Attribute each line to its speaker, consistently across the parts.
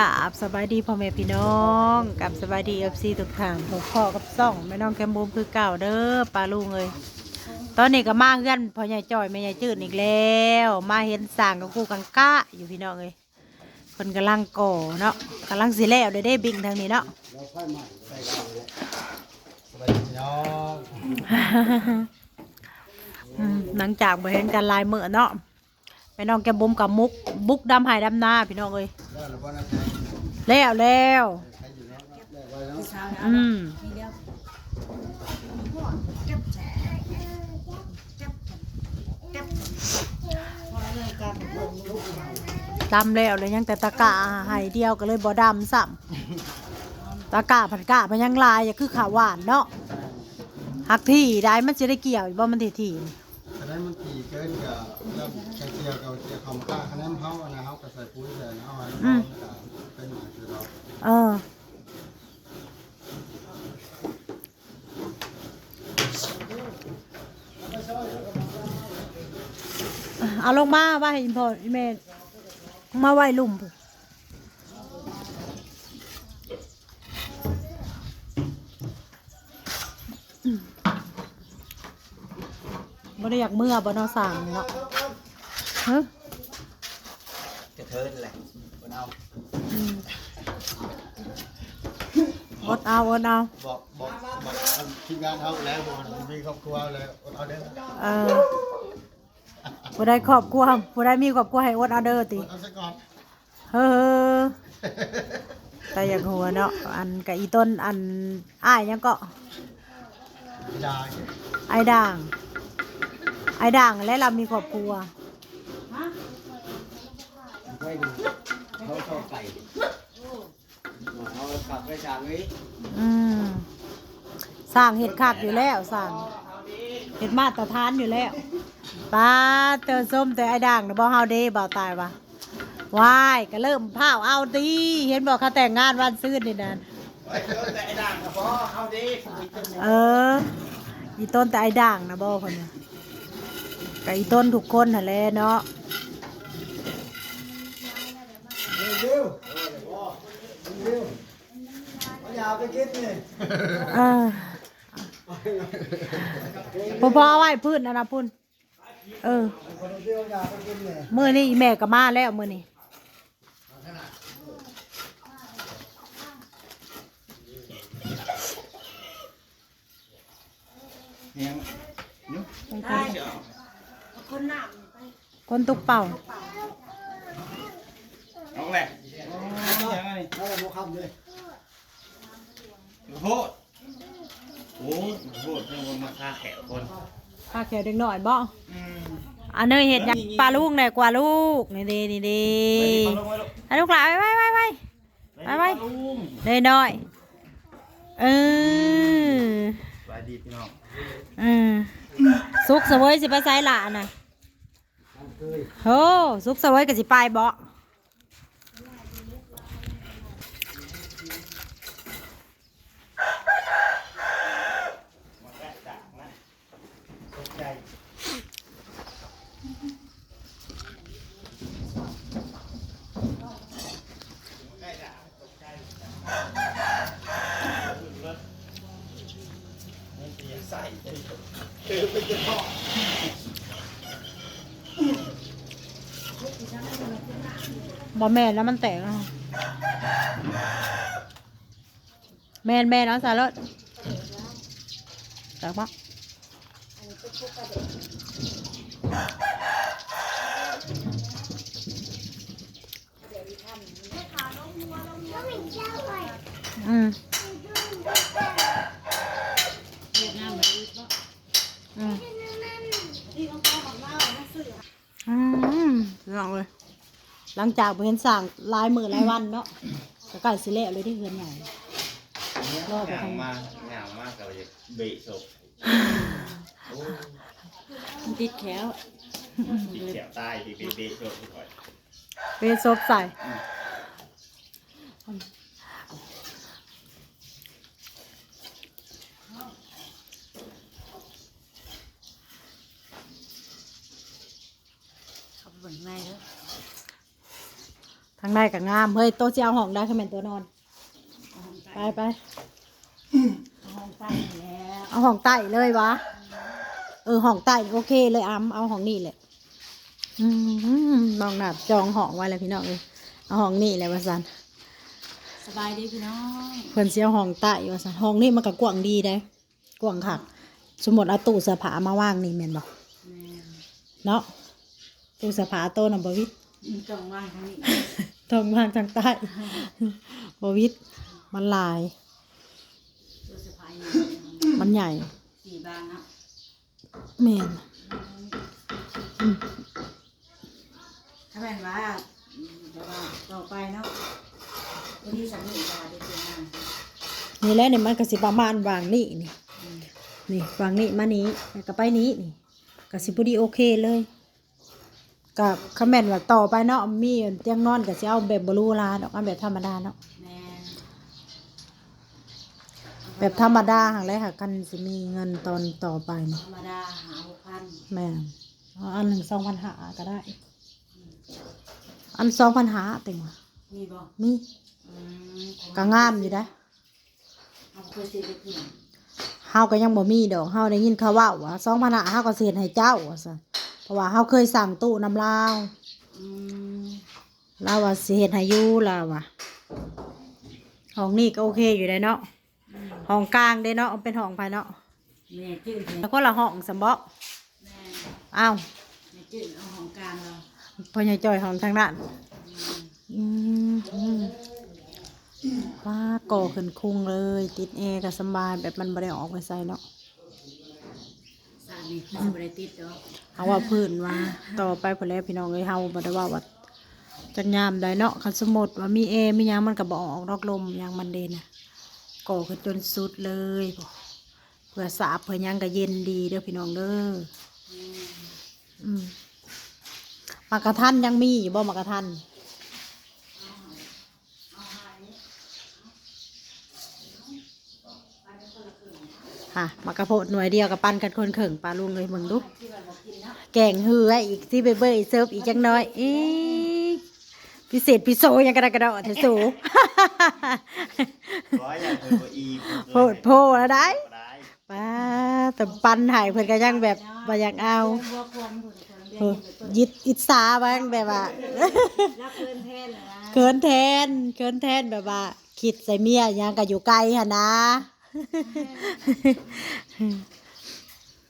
Speaker 1: กับสบายดีพ่อแม่พี่น้องกับสบายดีเอฟซีทุกทางหัวข้อกับซ่องแม่น้องแคมบูมคือเก่าเด้อปลาลุงเลยตอนนี้ก็มาเพื่อนพ่อใหญ่จ้อยแม่ใหญ่จืดอีกแล้ว มาเห็นสร้างกับกูกังกะอยู่พี่น้องเลยคนกำลังก่อเนาะกำลังสิแล้วได้ได้บิ่งทางนี้เนาะ
Speaker 2: สวัสดีพี่น้อง
Speaker 1: อืมหลังจากมาเห็นกันหลายมื้อเนาะ แม่น้องแกบุมกับมุกบุกดำหายดำหน้าพี่น้องเลย
Speaker 2: แล้ว
Speaker 1: แล้วแล้ว
Speaker 2: ใครอยู่แล้วแล้วไว้แล้ว
Speaker 1: อืมดำแล้วเลยยังแต่ตะกะหายเดียวก็เลยบ่ดำซ้ำตะกะผัดกะมันยังลายอย่าคือขาวหวานเนาะหักที่ได้มันจะได้เกี่ยวบ่มันทีที
Speaker 2: คะแนนมันตีเกินกับเริ่มแค่เกี่ยวกับเกี่ยวกับค่าคะแนนเขาอะนะเขาก็ใส่ปุ๋ยใส่เอาแล้วก็เป็นหมาคือเรา
Speaker 1: เออเอาลงมาว่าเห็นพออีเมลมาไหวลุ่มพุ่นอืม บ่ได้อยากเมื่อบ่เนอสั่งเนาะเฮ้ย
Speaker 2: จะเทินแหละคนเอา
Speaker 1: อดเอาอดเอา
Speaker 2: บอกบอกบอกทีมงานเขาแล้วบอกมีครอบครัวแล้วเอาเด้อ
Speaker 1: เออผู้ได้ครอบครัวผู้ได้มีครอบครัวให้อดเอาเด้อติ
Speaker 2: เอาซะก่อน
Speaker 1: เฮ้อแต่อย่างหัวเนาะอันกับอีต้นอันอ้ายยังก็
Speaker 2: ยา
Speaker 1: ไอ้ด่าง ไอ้ด่างและเรามีครอบครัว
Speaker 2: ไม่ดูเขาชอบไก่เขากลับไปจากนี้
Speaker 1: อืมสร้างเห็ดคักอยู่แล้วสร้างเห็ดมาตรฐานอยู่แล้วป้าเตอส้มแต่ไอ้ด่างนะบ่เฮาเด้บ่าวตายวะวายก็เริ่มพาวเอาดีเห็นบอกเขาแต่งงานวันซื่นนี่นั่น
Speaker 2: แต่ไอ้ด่างกับพ่อเขาดี
Speaker 1: เอออีต้นแต่ไอ้ด่างนะบ่คนเนี่ ยกับอีต้นทุกคนนั่นแหละเนาะ
Speaker 2: เร็วเร็วเร็วอย่าไปคิดนี่
Speaker 1: เออพอพอไว้พื้นนะนะพุ่นเออ
Speaker 2: คนเดียวอย่าไปคิดนี่
Speaker 1: มื่อนี้อีแม่ก็มาแล้วมื่อนี้
Speaker 2: เนี่ย
Speaker 1: คนตุกเป่า
Speaker 3: น้องแหละ
Speaker 2: แล้วเราคำเลย
Speaker 3: โทษโอ้โทษเรื่องว่ามาฆ่าแขกคน
Speaker 1: ข้าแขวเด็กหน่อยบ่
Speaker 3: อืม
Speaker 1: อันเนยเห็ดหยังปลาลูกหน่อยกว่าลูกนี่ดีนี่ดี
Speaker 3: ไปลงไปลง
Speaker 1: ให้ลูกหลานไปไปไปไป ไปไป
Speaker 3: ลุง
Speaker 1: เนยน้อยเออ
Speaker 3: สวัสดีพี่น้อง
Speaker 1: อืมสุกเสวยสิไปไสหลานน่ะ โอ้สุกสวยกับสิไปบ่
Speaker 2: ใจ
Speaker 3: ใส่
Speaker 2: คือเป็นเจ้าพ่อ
Speaker 1: บอแม่นแล้วมันแตกแล้วแม่นแม่นเอาสารถแตกปะอืมอืมอืมลองเลย หลังจากไปเห็นสั่งลายมือลายวันเนาะก็ไก่สิเละเลยที่เฮือนใหญ่ รอดไป
Speaker 3: ห
Speaker 1: ทาง
Speaker 3: มากหนาวมากกับเบะศพ
Speaker 1: ติดแขว
Speaker 3: ติดแขวใต้ที่เบะเบะศพก่อน
Speaker 1: เป็นซบใส่
Speaker 4: เขาไปเบิ่งในเด้อ
Speaker 1: ทางในกับงาม เฮ้ยโต๊ะจะเอาห้องได้ขึ้นเป็นตัวนอน ไปไป
Speaker 4: ห้องใต้แล้ว
Speaker 1: เอาห้องใต้เลยวะ เออห้องใต้โอเคเลยอ้ํเอาห้องนี่แหละอืมน้องหนับจองห้องไว้เลยพี่น้องเลยเอาห้องนี่แหละวะสัน
Speaker 4: สบายดีพี่น้อง
Speaker 1: เพื่อนเสียห้องใต้วะสันห้องนี่มันก็กว้างดีได้กว้างคักสมมติเอาตู้เสื้อผ้ามาว่างนี่แม่นบอก
Speaker 4: แม่
Speaker 1: เนาะตู้เสื้อผ้าโตนำบวิท
Speaker 4: จ้องว่างทางนี้
Speaker 1: ทางว่างทางใต้บวิทมันหลาย
Speaker 4: ตัวสะพาย
Speaker 1: มันใหญ่
Speaker 4: สี่บางเนาะ
Speaker 1: แม่น
Speaker 4: ถ้าแม่นว่าเดี๋ยวว่าต่อไปเนาะวันนี้สามีจะได้เจองาน
Speaker 1: นี่แหละเนี่ยมันก็สิประมาณวางนี่นี่นี่วางนี่มานี้แล้วก็ไปนี้นี่ก็สิพอดีโอเคเลย กับคอมเมนต์ว่าต่อไปเนาะมีเตียงนอนก็สิเอาแบบบรูลาดอกเอาแบบธรรมดาเนาะ
Speaker 4: แม่
Speaker 1: แบบธรรมดาหังไรค่ะกันสิมีเงินตอนต่อไปเนาะ
Speaker 4: ธรรมดาหาหกพัน
Speaker 1: แม่นเอาอันหนึ่งสองพันหาก็ได้ อันสองพันหาเต็งว่ะ
Speaker 4: มีบ่
Speaker 1: มี
Speaker 4: อืม
Speaker 1: ก็งามอยู่ได้อ
Speaker 4: เอาเคยซื้อไปกิน
Speaker 1: เฮาก็ยังบ่มีดอกเฮาได้ยินเขาเว่าว่าสองพันหาเฮาก็เสียให้เจ้าว่าซั่น เพราะว่าเฮาเคยสั่งตู้น้ำลาว
Speaker 4: อืม
Speaker 1: ลาวว่าสิเฮ็ดให้อยู่ลาวว่าห้องนี้ก็โอเคอยู่ได้เนาะห้องกลางเด้เนาะเป็นห้องภายเนาะ
Speaker 4: แม่จืดแม่
Speaker 1: แล้วก็ละห้องสำบ่
Speaker 4: แม่
Speaker 1: อ้าว
Speaker 4: แม่จืดเอาของกลางเรา
Speaker 1: พ่อใหญ่จ้อยห้องทางนั้นอืมอืมว้าก่อขึ้นคุงเลย ติดแอร์ก็สำบายแบบมันบ่ได้ออกไปใส่เนาะ
Speaker 4: สามีคือสิบ่ได้ติดดอก
Speaker 1: เอาว่าพื้นว่าต่อไปพอแล้วพี่น้องเอ้ยเฮาบ่ได้ว่าว่าจักยามใดเนาะคันสมมุติว่ามีแอร์มีหยังมันก็บ่ออกดอกลมหยังมันเด่นน่ะก่อขึ้นจนสุดเลยบ่เพื่อสาบเพื่อหยังก็เย็นดีเด้อพี่น้องเด้ออืมมากระทันยังมีอยู่บ่มากระทัน ค่ะมากระโพดหน่วยเดียวกับปั้นกันคนเข่งปลาลุงเลยมึงดูแกงเหืออีกที่เบเบอร์เซิร์ฟอีกจังน้อยเอ๊ะพิเศษพิโซยังกระดากระดอเถอะสู
Speaker 3: ร้อยอย่างเพิ่นบ่อี
Speaker 1: โพดโพแล้วได้
Speaker 3: ได้
Speaker 1: ป้าแต่ปันหายเพื่อนก็ยังแบบบ่อยากเอา
Speaker 4: บัวควมผุนคนเดียว
Speaker 1: เออยิดอิจฉาบ้างแบบว่า
Speaker 4: รักเพื่อนแทนเหรอวะ
Speaker 1: เคินแทนเคินแทนแบบว่าคิดใส่เมียยังก็อยู่ไกลหะนะ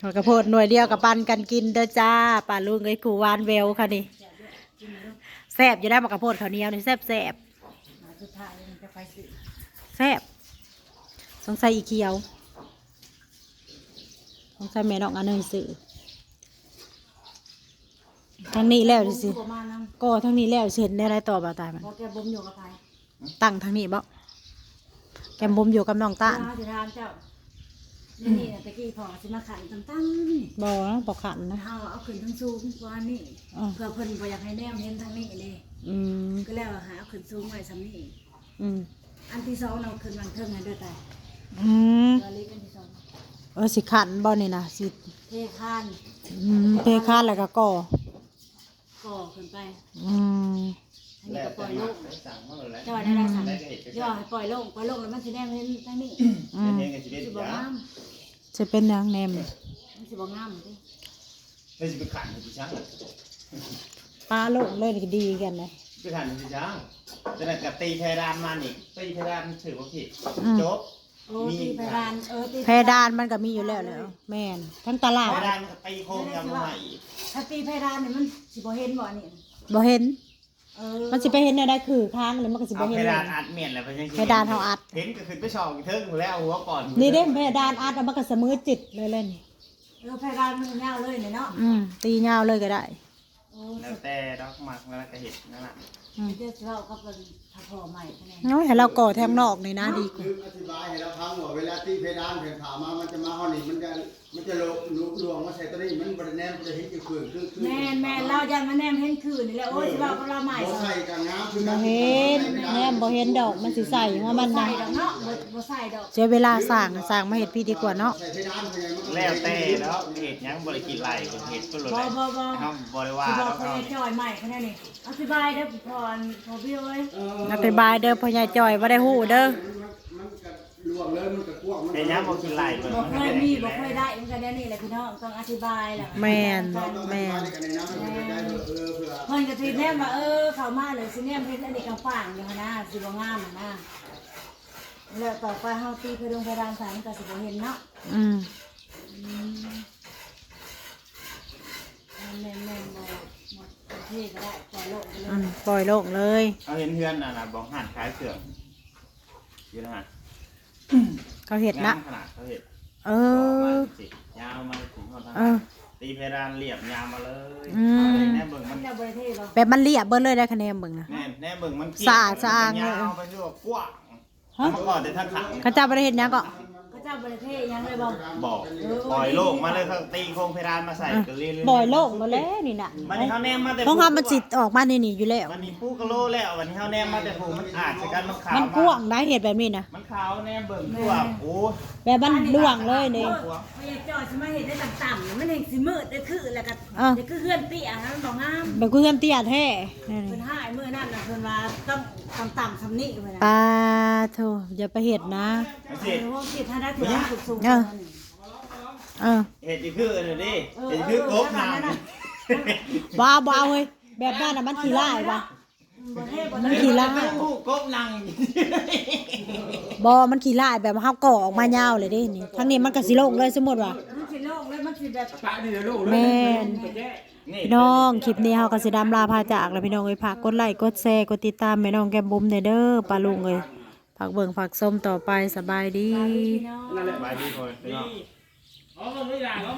Speaker 1: ขอกระโพดหน่วยเดียวกับปันกันกินเด้อจ้าป่าลุงไอ้กูวานเวลค่ะนี่แซบอยู่ได้มากระโพดข้าวเหนียวนี่แซบแซบ
Speaker 4: มาสุดท้ายมันจะไปสิ
Speaker 1: แซ่บสงสัยอีเขียว สงสัยแม่น้องอันเนยสื่อทางนี้แล้วดิสิ
Speaker 4: ประมาณนั้น
Speaker 1: ก็ทางนี้แล้วเสร็จได้ไรต่อบ่าตายมัน
Speaker 4: พอแกบ่มอยู่กับใคร
Speaker 1: ตั้งทางนี้บ่แก มบุมอยู่กับน้องตาล
Speaker 4: เจ้าสิถามเจ้านี่นี่ตะกี้พอสิมาขันตั้งๆนี่
Speaker 1: บ่นะบอกขันนะ
Speaker 4: เฮาเอาขึ้นทั้งสูงกว่านี่
Speaker 1: อ๋อ
Speaker 4: เพื่อเพิ่นบ่อยากให้แนมเห็นทางนี้เลย
Speaker 1: อืม
Speaker 4: ก็แล้วหาเอาขึ้นสูงไว้ซำนี้
Speaker 1: อืม
Speaker 4: อันที่สองเราขึ้นวางเทิงให้ด้วยแต่
Speaker 1: อืม
Speaker 4: ตัวเล็กอันที่สอง
Speaker 1: เออสิขันบ่นี่นะสิ
Speaker 4: เทคาน
Speaker 1: อืมเพคานแล้วก็ก่อ
Speaker 4: ก่อขึ้นไป
Speaker 1: อืม
Speaker 4: อันนี้
Speaker 3: แล้ว
Speaker 4: ก็ป
Speaker 3: แต่
Speaker 4: ล่อย
Speaker 3: มั
Speaker 4: โล
Speaker 3: ก
Speaker 4: ก
Speaker 3: ได้สั่งมาแล้ว
Speaker 4: จะว่าได้ได้สั่ง
Speaker 3: ได้ก็เห็นก็
Speaker 4: ย่อ
Speaker 3: สั่ง
Speaker 4: ให้ปล่อยโลกปล่อยโลกแล้วมันสิแนมเห็นทางนี้
Speaker 1: อืม
Speaker 3: เฮ็ดให้สิได้
Speaker 4: สิ
Speaker 3: สิ
Speaker 4: บ่
Speaker 3: ยางา
Speaker 4: ม
Speaker 1: จะเป็นนางแนม
Speaker 4: มันสิบ่งามติ
Speaker 3: เฮ้ยสิไปขันสิช่าง
Speaker 1: ปลาโลกเลยก็ดีกันเลย
Speaker 3: ไปขันสิช่างจะได้กับตีเพดานมานี่ตีเพดานถือว่าผิด
Speaker 1: อืม
Speaker 3: จบ
Speaker 4: โอ้ตีเพดานเออตี
Speaker 1: เพดานมันก็มีอยู่แล้วแล้วแม่นทั้งตลาด
Speaker 3: เพดานมันก็ตีโค้งยาวลงมาอีก
Speaker 4: ถ้าตีเพดานนี่มันสิบ่เห็นบ่นี่
Speaker 1: บ่เห็น
Speaker 4: เออ
Speaker 1: มันสิไปเห็นได้คือค้างเลยมันก็สิ
Speaker 3: เอา
Speaker 1: บ่เห็
Speaker 3: เพ
Speaker 1: นเล
Speaker 3: ดาน
Speaker 1: ย
Speaker 3: อัดเมียนแล้วไปยัง
Speaker 1: เพดานเขาอัด
Speaker 3: เห็นก็ขึ้นไปชองเทิงอยู่แล้วหัวก่อน
Speaker 1: นี่เด้เพดานอัดแล้วมันก็เสมอจิตเลยเล่น
Speaker 4: เออเพดานมันยาวเลยเนี่ยเนาะ
Speaker 1: อืมตียาวเลยก็ได้
Speaker 4: โอ้
Speaker 3: แล้วแต่ดอกหมักแล้วก็เห็ดนั่นแหละ
Speaker 1: อืม
Speaker 4: เดี๋ยวเราก็เป็นถ้าพอใหม่คะแนน
Speaker 1: น้อยให้เราก่อแทงนอกนี่นะดีกว่า
Speaker 2: คืออธิบายให้เราฟังว่าเวลาตีเพดานเพดผ่ามา มันจะมาห้องนี้มันจะมันจะลงลุลวงมาใส่ตัวนี้มันบริแนมมันจะเห็นกี่คืนคือคือ
Speaker 4: แม่นแม่นเรายันมาแนมเห็นคืนนี่แหละโอ้ยสิว่าก็เราใหม่
Speaker 2: บ่
Speaker 4: สิ
Speaker 2: ใส่กับน้ำคือ
Speaker 1: บ่เห็นแนมบ่เห็นดอกมันสิใส่ว่ามัน
Speaker 4: ใส่
Speaker 1: นะ
Speaker 4: ดอกเนาะบ่บ่ใส่ดอก
Speaker 1: เสียเวลาสร้างสร้างมาเฮ็ดพี่ดีกว่าเนาะ
Speaker 2: ใส่เพดานเป็นไงมันก็
Speaker 3: แล้วแต่แล้วเห็ดยังบริกินไหลบนเห็ดก็เลย
Speaker 4: บ่บ่บ่
Speaker 3: เขาบริว่า
Speaker 4: สิบอ
Speaker 3: แล้
Speaker 4: ก
Speaker 3: ว
Speaker 4: คน
Speaker 3: เขา
Speaker 4: จอยใหม่คะแนนนี่อธิบายได้อพออนพอพี่เอ้ย
Speaker 1: อธิบายเด้อพ่อใหญ่จ่อยบ่ได้ฮู้เด้อ
Speaker 2: มันก็ลวกเลยมันก็กว้างมัน
Speaker 3: ไอ้น้ำบอกกินไหลเบิ่ง
Speaker 4: บอกเคยมีบอกเคยได้เหมือนกันเนี่ยนี่แหละพี่น้องต้องอธิบายแหละ
Speaker 1: แม่น
Speaker 2: แม่กันในน้ำมันจะได้เออเพื่อ
Speaker 4: เพิ่นก็ทีแนมว่าเออเข้ามาเลยสิแนมเฮ็ดอันนี้กำฝังอยู่หั่นนะสิบ่งามหั่นนะแล้วต่อไปเฮาตีไปโรงพยาบาลสายมันก็สิบ่เห็นเนาะ
Speaker 1: อืม
Speaker 4: แม่นแม่นบ่หม ดประเทศก็ได้ปล่อยโลกไปเล
Speaker 1: อื
Speaker 4: ย
Speaker 1: มปล่อยโลกเลย
Speaker 3: เอาเห็นเพื่อนน่ะนะบอกหันขายเสื่อมอยู่นะฮะ
Speaker 1: เขาเห็ดนะ
Speaker 3: งามขนาดเขาเห็ด
Speaker 1: เอ
Speaker 3: อ
Speaker 1: อ
Speaker 3: สิยาวมาถึงหมดทั้ง
Speaker 1: เออ
Speaker 3: ตีเพดานเรียบยาวมาเลย
Speaker 1: อืม
Speaker 3: แน่เบิ่ง
Speaker 4: มั
Speaker 3: มันน
Speaker 4: จะบ่ได้เทศบ่
Speaker 1: แบบมันเรียบเบิ่เลยได้คะแนนเบิ่งนะ
Speaker 3: แน่แน่เบิ่งมัน
Speaker 1: สะอาดสะอาด
Speaker 3: ยาวไปด้วยกว้าง
Speaker 1: ฮะ
Speaker 3: เมื่อก่อนแต่ท่านขัง
Speaker 1: เขาเจ้าบ่ได้เฮ็ดหยังก็
Speaker 4: ก็ เจ้าบ่ได้เทศยังเลยบ่
Speaker 3: บอกปล่อยโลกมาเลยเขาตีโครงเพดานมาใส่กันเรื่อยๆ
Speaker 1: ปล่อยโลกมาแล้วนี่น่ะ
Speaker 3: วันนี้เขาแนมมาแต่
Speaker 1: ของเขามันสิออกมานี่นี่อยู่แล้ว
Speaker 3: วันนี้ปูกะโลแล้ววันนี้เขาแนมมาแต่ผูมันอาจจะกันมันขาว
Speaker 1: มันกว้างได้เห็ดแบบนี้นะ
Speaker 3: มันขาวแนมเบิ่งกว้างโอ้ย
Speaker 1: แบบมันล่วงเลยนี่
Speaker 4: พยาจอดสิมาเห็นได้ต่ำๆมันเห็นสิมืดได้คือแล้วก็
Speaker 1: อะ
Speaker 4: จะคือเฮือนเตี้ยนะมันบ่งาม
Speaker 1: แบบกูเพื่อนเตี้ยแท้นี่
Speaker 4: เพิ่นหายมื้อนั้นน่ะเพิ่นว่าต้องต่ำๆซำนี้เพิ่น
Speaker 1: ป
Speaker 4: น่ะ
Speaker 1: ลาโถอย่าไปเห็ดนะ
Speaker 3: มัน
Speaker 4: เอ
Speaker 3: สิ
Speaker 4: อห้องคิดถ้าได้ถือว่าสูงๆ
Speaker 1: เออเออ
Speaker 3: เห็ดอีกคืออันนี้ดิ
Speaker 4: เออ
Speaker 3: เห็ดคือกบนาง
Speaker 1: บ้าบ้าเว้ยแบบนั้นน่ะมันขี้ร้ายปะ
Speaker 4: บ่เทบ่
Speaker 1: มัน
Speaker 4: ได้
Speaker 1: ขี้ร้าย
Speaker 3: ผู้กบนาง
Speaker 1: บอมันขี้ร้ายแบบเฮาก่อออกมายาวเลยเด้นี่ทั้งนี้มันก็สิโล่งเลยสมมุติว่า
Speaker 4: มันสิโล่งเลยมันสิแบบ
Speaker 1: แม่น
Speaker 3: นี่
Speaker 1: พี่น้อง คลิปนี้เฮาก็สิดำลาพาจากแล้วพี่น้องเอ้ยฝากกดไลค์กดแชร์กดติดตามแม่น้องแก้มบุ๋มเด้อเด้อปลาลุงเอ้ย ฝากเบิ่งฝากส้มต่อไปสบายดี
Speaker 4: พี่น้อง
Speaker 3: บายดีคนพี่น้อง